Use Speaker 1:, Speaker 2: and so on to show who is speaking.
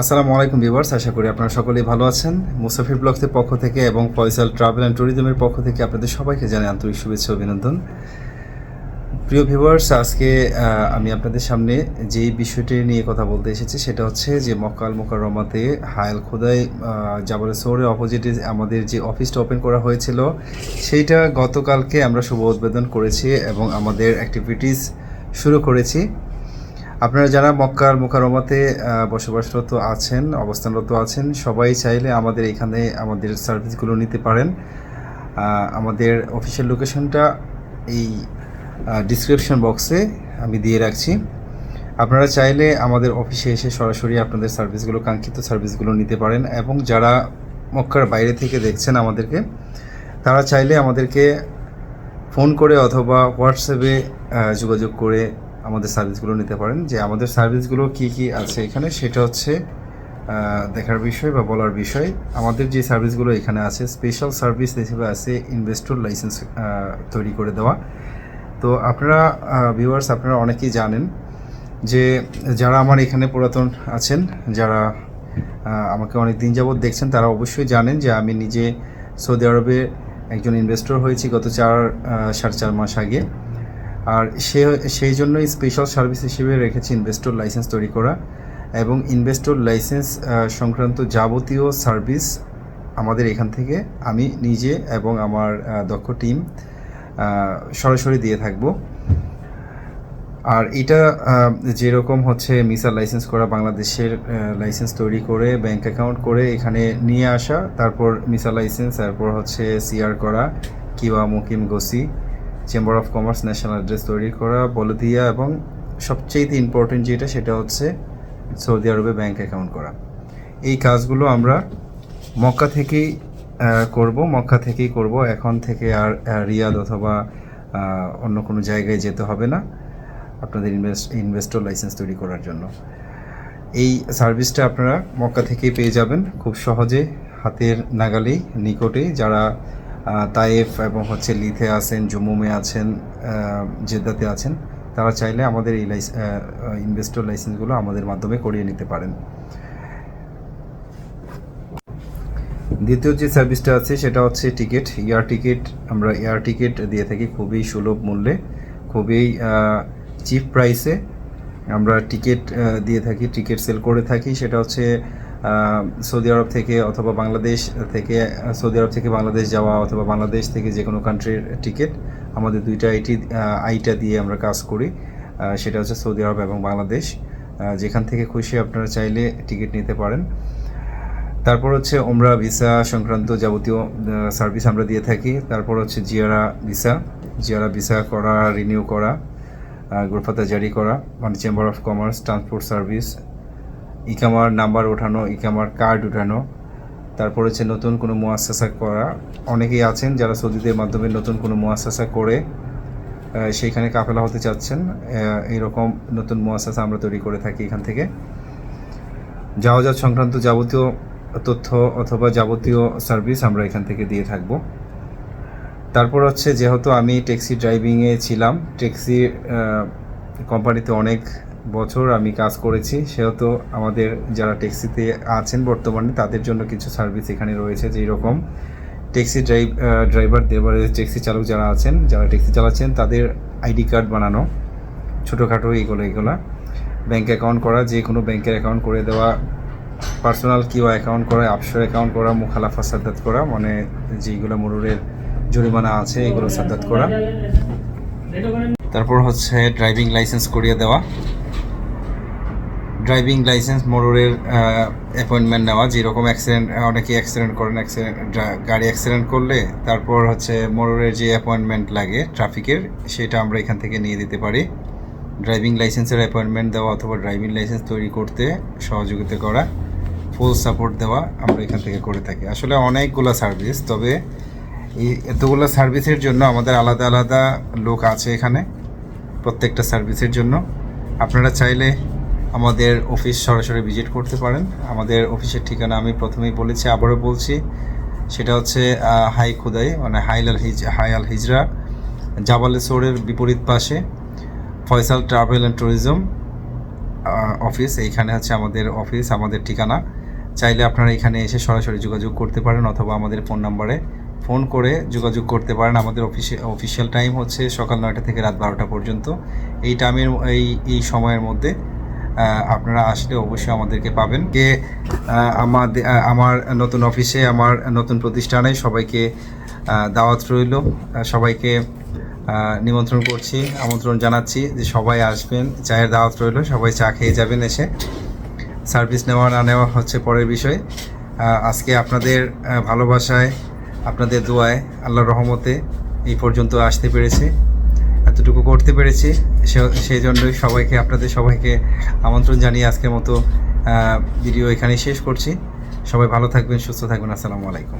Speaker 1: আসসালামু আলাইকুম ভিউয়ার্স, আশা করি আপনারা সকলেই ভালো আছেন। মুসাফির ব্লগসের পক্ষ থেকে এবং ফয়সাল ট্রাভেল অ্যান্ড ট্যুরিজমের পক্ষ থেকে আপনাদের সবাইকে জানাই আন্তরিক শুভেচ্ছা অভিনন্দন। প্রিয় ভিউয়ার্স, আজকে আমি আপনাদের সামনে যেই বিষয়টি নিয়ে কথা বলতে এসেছি, সেটা হচ্ছে যে মক্কাল মোকাররমাতে হায়াল খোদাই জাবাল সৌরের অপোজিটে আমাদের যে অফিসটা ওপেন করা হয়েছিল, সেইটা গতকালকে আমরা শুভ উদ্বোধন করেছি এবং আমাদের অ্যাক্টিভিটিস শুরু করেছি। আপনারা যারা মক্কার মোকাররমাতে আহ, বসবাসরত আছেন অবস্থানরত আছেন সবাই চাইলে আমাদের এখানে আমাদের সার্ভিসগুলো নিতে পারেন। আমাদের অফিসিয়াল লোকেশনটা এই ডিসক্রিপশন বক্সে আমি দিয়ে রাখছি। আপনারা চাইলে আমাদের অফিসে এসে সরাসরি আপনাদের সার্ভিসগুলো কাঙ্ক্ষিত সার্ভিসগুলো নিতে পারেন এবং যারা মক্কার বাইরে থেকে দেখছেন আমাদেরকে তারা চাইলে আমাদেরকে ফোন করে অথবা হোয়াটসঅ্যাপে যোগাযোগ করে আমাদের সার্ভিসগুলো নিতে পারেন। যে আমাদের সার্ভিসগুলো কি কি আছে এখানে, সেটা হচ্ছে দেখার বিষয় বা বলার বিষয়। আমাদের যে সার্ভিসগুলো এখানে আছে স্পেশাল সার্ভিস হিসেবে আছে ইনভেস্টর লাইসেন্স তৈরি করে দেওয়া। তো আপনারা ভিউয়ার্স আপনারা অনেকেই জানেন যে যারা আমার এখানে পুরাতন আছেন, যারা আমাকে অনেক দিন যাবৎ দেখছেন, তারা অবশ্যই জানেন যে আমি নিজে সৌদি আরবে একজন ইনভেস্টর হয়েছি গত চার সাড়ে চার মাস আগে। আর সে, সেই জন্যই স্পেশাল সার্ভিস হিসেবে রেখেছি ইনভেস্টর লাইসেন্স তৈরি করা এবং ইনভেস্টর লাইসেন্স সংক্রান্ত যাবতীয় সার্ভিস আমাদের এখান থেকে আমি নিজে এবং আমার দক্ষ টিম সরাসরি দিয়ে থাকব। আর এটা যেরকম হচ্ছে মিসার লাইসেন্স করা, বাংলাদেশের লাইসেন্স তৈরি করে ব্যাংক অ্যাকাউন্ট করে এখানে নিয়ে আসা, তারপর মিসার লাইসেন্স তারপর হচ্ছে সিআর করা, কিবা মুকিম গোসি। Chamber of commerce national address তৈরি করা, বলদিয়া এবং সবচেয়ে ইম্পর্টেন্ট যেটা সেটা হচ্ছে সৌদি আরবে ব্যাংক অ্যাকাউন্ট করা। এই কাজগুলো আমরা মক্কা থেকেই করব, মক্কা থেকেই করব। এখন থেকে আর রিয়াদ অথবা অন্য কোনো জায়গায় যেতে হবে না আপনাদের ইনভেস্ট ইনভেস্টর লাইসেন্স তৈরি করার জন্য। এই সার্ভিসটা আপনারা মক্কা থেকেই পেয়ে যাবেন। খুব সহজে, হাতের নাগালেই, নিকটেই যারা তায়েফ এবং হচ্ছে লিথে আছেন জম্মুমে আছেন জেদ্দাতে আছেন, তারা চাইলে আমাদের এই লাইস ইনভেস্টর লাইসেন্সগুলো আমাদের মাধ্যমে করিয়ে নিতে পারেন। দ্বিতীয় যে সার্ভিসটা আছে, সেটা হচ্ছে টিকিট এয়ার টিকিট আমরা এয়ার টিকিট দিয়ে থাকি খুবই সুলভ মূল্যে, খুবই চিপ প্রাইসে আমরা টিকিট দিয়ে থাকি টিকিট সেল করে থাকি। সেটা হচ্ছে সৌদি আরব থেকে অথবা বাংলাদেশ থেকে, সৌদি আরব থেকে বাংলাদেশ যাওয়া অথবা বাংলাদেশ থেকে যে কোনো কান্ট্রির টিকিট আমাদের দুইটা আইটি আইটা দিয়ে আমরা কাজ করি। সেটা হচ্ছে সৌদি আরব এবং বাংলাদেশ। যেখান থেকে খুশি আপনারা চাইলে টিকিট নিতে পারেন। তারপর হচ্ছে ওমরা ভিসা সংক্রান্ত যাবতীয় সার্ভিস আমরা দিয়ে থাকি। তারপর হচ্ছে জিয়ারা ভিসা জিয়ারা ভিসা করা রিনিউ করা গ্রুপাতা জারি করা মানে chamber of commerce transport service ইকামার number ওঠানো, ইকামার কার্ড ওঠানো তারপর হচ্ছে নতুন কোনো মুয়াসাসা করা। অনেকেই আছেন যারা সৌদিদের মাধ্যমে নতুন কোনো মুয়াসাসা করে সেইখানে কাফেলা হতে চাচ্ছেন। এইরকম নতুন মুয়াসাসা আমরা তৈরি করে থাকি এখান থেকে। যাওয়া সংক্রান্ত যাবতীয় তথ্য অথবা যাবতীয় সার্ভিস আমরা এখান থেকে দিয়ে থাকব। তারপর হচ্ছে, যেহেতু আমি ট্যাক্সি ড্রাইভিংয়ে ছিলাম ট্যাক্সি কোম্পানিতে অনেক বছর আমি কাজ করেছি, সেহেতু আমাদের যারা ট্যাক্সিতে আছেন বর্তমানে, তাদের জন্য কিছু সার্ভিস এখানে রয়েছে যেই রকম ট্যাক্সি ড্রাইভ ড্রাইভার দেবারে ট্যাক্সি চালক যারা আছেন, যারা ট্যাক্সি চালাচ্ছেন, তাদের আইডি কার্ড বানানো, ছোটোখাটো এইগুলো এগুলো। ব্যাংক অ্যাকাউন্ট করা যে কোনো ব্যাংকের অ্যাকাউন্ট করে দেওয়া, পার্সোনাল কিউ অ্যাকাউন্ট করা, আপসর অ্যাকাউন্ট করা, মুখালাফা সাদ্দাত করা মানে যেগুলো মরুরের জরিমানা আছে, এগুলো সাদ্দাত করা। তারপর হচ্ছে ড্রাইভিং লাইসেন্স করিয়ে দেওয়া। ড্রাইভিং লাইসেন্স মোটরের অ্যাপয়েন্টমেন্ট নেওয়া, যেরকম অ্যাক্সিডেন্ট অনেকেই অ্যাক্সিডেন্ট করেন অ্যাক্সিডেন্ট গাড়ি অ্যাক্সিডেন্ট করলে, তারপর হচ্ছে মোটরের যে অ্যাপয়েন্টমেন্ট লাগে ট্রাফিকের সেটা আমরা এখান থেকে নিয়ে দিতে পারি। ড্রাইভিং লাইসেন্সের অ্যাপয়েন্টমেন্ট দেওয়া অথবা ড্রাইভিং লাইসেন্স তৈরি করতে সহযোগিতা করা ফুল সাপোর্ট দেওয়া আমরা এখান থেকে করে থাকি। আসলে অনেকগুলো সার্ভিস তবে এই এতগুলো সার্ভিসের জন্য আমাদের আলাদা আলাদা লোক আছে এখানে, প্রত্যেকটা সার্ভিসের জন্য। আপনারা চাইলে আমাদের অফিস সরাসরি ভিজিট করতে পারেন। আমাদের অফিসের ঠিকানা আমি প্রথমেই বলেছি, আবারও বলছি, সেটা হচ্ছে হাই খুদাই মানে হাই আল হিজ, হাই আল হিজরা, জাবালে সোরের বিপরীত পাশে, Faisal travel and tourism office. এইখানে হচ্ছে আমাদের অফিস, আমাদের ঠিকানা। চাইলে আপনারা এখানে এসে সরাসরি যোগাযোগ করতে পারেন অথবা আমাদের ফোন নাম্বারে ফোন করে যোগাযোগ করতে পারেন। আমাদের অফিসে, অফিসিয়াল টাইম হচ্ছে সকাল নয়টা থেকে রাত বারোটা পর্যন্ত। এই টাইমের, এই এই সময়ের মধ্যে আপনারা আসলে অবশ্যই আমাদেরকে পাবেন। কে আমাদের আমার নতুন অফিসে, আমার নতুন প্রতিষ্ঠানে সবাইকে দাওয়াত রইল। সবাইকে নিমন্ত্রণ করছি, আমন্ত্রণ জানাচ্ছি যে সবাই আসবেন, চায়ের দাওয়াত রইল, সবাই চা খেয়ে যাবেন এসে। সার্ভিস নেওয়া, না নেওয়া হচ্ছে পরের বিষয়। আজকে আপনাদের ভালোবাসায়, আপনাদের দোয়ায় আল্লাহর রহমতে এই পর্যন্ত আসতে পেরেছি। এতটুকু করতে পেরেছি। সেই জন্যই সবাইকে, আপনাদের সবাইকে আমন্ত্রণ জানিয়ে আজকের মতো ভিডিও এখানেই শেষ করছি। সবাই ভালো থাকবেন, সুস্থ থাকবেন। আসসালামু আলাইকুম।